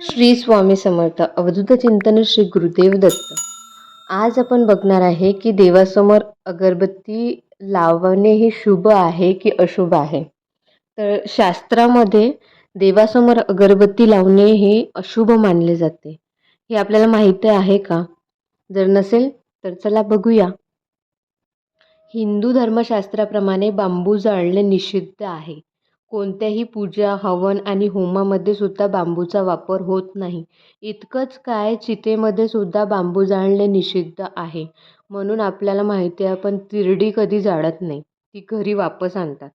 श्री स्वामी समर्थ. अवधूत चिंतन श्री गुरुदेव दत्त. आज आपण बघणार आहे की देवासमोर अगरबत्ती लावणे हे शुभ आहे की अशुभ आहे? तर शास्त्रामध्ये देवासमोर अगरबत्ती लावणे हे अशुभ मानले जाते. हे आपल्याला माहिती आहे का? जर नसेल तर चला बघूया. हिंदू धर्मशास्त्राप्रमाणे बांबू जाळणे निषिद्ध आहे. कोणत्याही पूजा हवन आणि होमामध्ये सुद्धा बांबूचा वापर होत नाही. इतकंच काय चितेमध्ये सुद्धा बांबू जाळणे निषिद्ध आहे. म्हणून आपल्याला माहिती आहे आपण तिरडी कधी जाळत नाही. ती घरी वापस आणतात.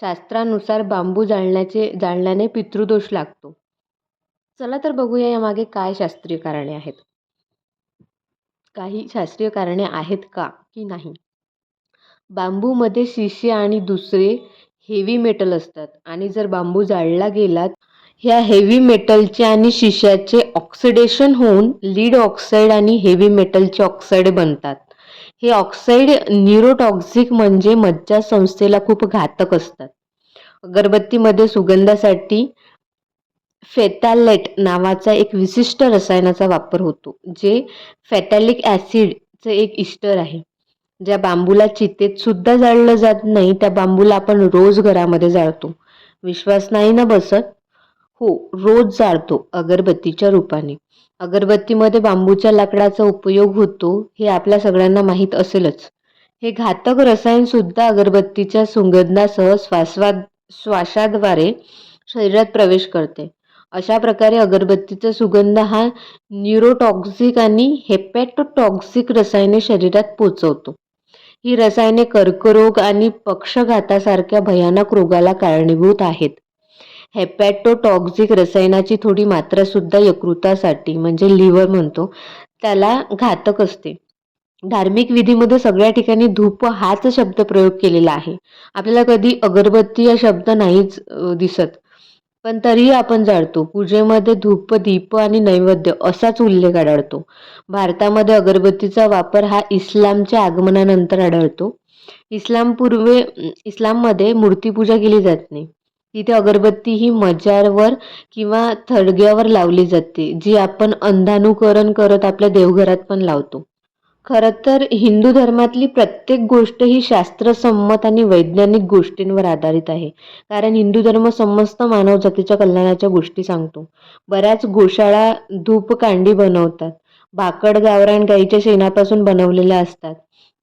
शास्त्रानुसार बांबू जाळण्याचे जाळण्याने पितृदोष लागतो. चला तर बघूया यामागे काय शास्त्रीय कारणे आहेत. काही शास्त्रीय कारणे आहेत का की नाही? बांबूमध्ये शिष्य आणि दुसरे हेवी मेटल असतात. आणि जर बांबू जाळला गेला ह्या हेवी मेटलचे आणि शिशाचे ऑक्सिडेशन होऊन लीड ऑक्साईड आणि हेवी मेटलचे ऑक्साईड बनतात. हे ऑक्साईड न्यूरोटॉक्झिक म्हणजे मज्जा संस्थेला खूप घातक असतात. अगरबत्तीमध्ये सुगंधासाठी फेटॅलेट नावाचा एक विशिष्ट रसायनाचा वापर होतो जे फॅटॅलिक ॲसिडचं एक इस्टर आहे. ज्या बांबूला चितेत सुद्धा जाळलं जात नाही त्या बांबूला आपण रोज घरामध्ये जाळतो. विश्वास नाही ना बसत? हो रोज जाळतो अगरबत्तीच्या रूपाने. अगरबत्तीमध्ये बांबूच्या लाकडाचा उपयोग होतो हे आपल्या सगळ्यांना माहीत असेलच. हे घातक रसायन सुद्धा अगरबत्तीच्या सुगंधासह श्वासवाद श्वासाद्वारे शरीरात प्रवेश करते. अशा प्रकारे अगरबत्तीचा सुगंध हा न्यूरोटॉक्झिक आणि हेपॅटोटॉक्झिक रसायने शरीरात पोचवतो. ही रसायने कर्करोग आणि पक्षघातासारख्या भयानक रोगाला कारणीभूत आहेत. हेपॅटोटॉक्झिक रसायनाची थोडी मात्रासुद्धा यकृतासाठी म्हणजे लिव्हर म्हणतो त्याला घातक असते. धार्मिक विधीमध्ये सगळ्या ठिकाणी धूप हाच शब्द प्रयोग केलेला आहे. आपल्याला कधी अगरबत्ती हा शब्द नाहीच दिसत. पण तरीही आपण जाळतो. पूजेमध्ये धूप दीप आणि नैवेद्य असाच उल्लेख आढळतो. भारतामध्ये अगरबत्तीचा वापर हा इस्लामच्या आगमनानंतर आढळतो. इस्लाम पूर्वे इस्लाममध्ये मूर्तीपूजा केली जात नाही. तिथे अगरबत्ती ही मजारवर किंवा थडग्यावर लावली जाते जी आपण अंधानुकरण करत आपल्या देवघरात पण लावतो. खरं तर हिंदू धर्मातली प्रत्येक गोष्ट ही शास्त्रसंमत आणि वैज्ञानिक गोष्टींवर आधारित आहे. कारण हिंदू धर्म समस्त मानवजातीच्या कल्याणाच्या गोष्टी सांगतो. बऱ्याच गोशाळा धूपकांडी बनवतात. भाकड गावरान गाईच्या शेणापासून बनवलेल्या असतात.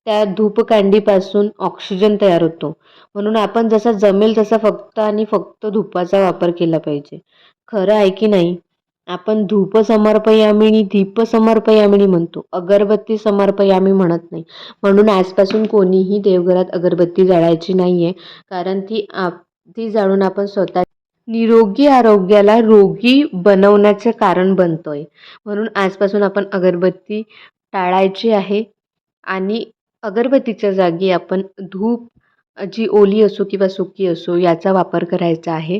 त्या धूपकांडीपासून ऑक्सिजन तयार होतो. म्हणून आपण जसा जमेल तसा फक्त आणि फक्त धुपाचा वापर केला पाहिजे. खरं आहे की नाही? आपण धूप समर्पयामिनी दीप समर्पयामिनी म्हणतो. अगरबत्ती समर्पयामी म्हणत नाही. म्हणून आजपासून कोणीही देवघरात अगरबत्ती जाळायची नाही आहे कारण ती आप ती जाळून आपण स्वतः निरोगी आरोग्याला रोगी बनवण्याचं कारण बनतोय. म्हणून आजपासून आपण अगरबत्ती टाळायची आहे. आणि अगरबत्तीच्या जागी आपण धूप जी ओली असो किंवा सुकी असो याचा वापर करायचा आहे.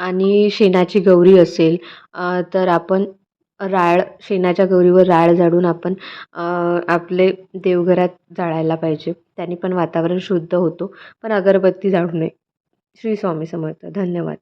आणि शेणाची गौरी असेल तर आपण राळ शेणाच्या गौरीवर राळ जाळून आपण आपले देवघरात जाळायला पाहिजे. त्याने पण वातावरण शुद्ध होतो. पण अगरबत्ती जाळू नये. श्री स्वामी समर्थ. धन्यवाद.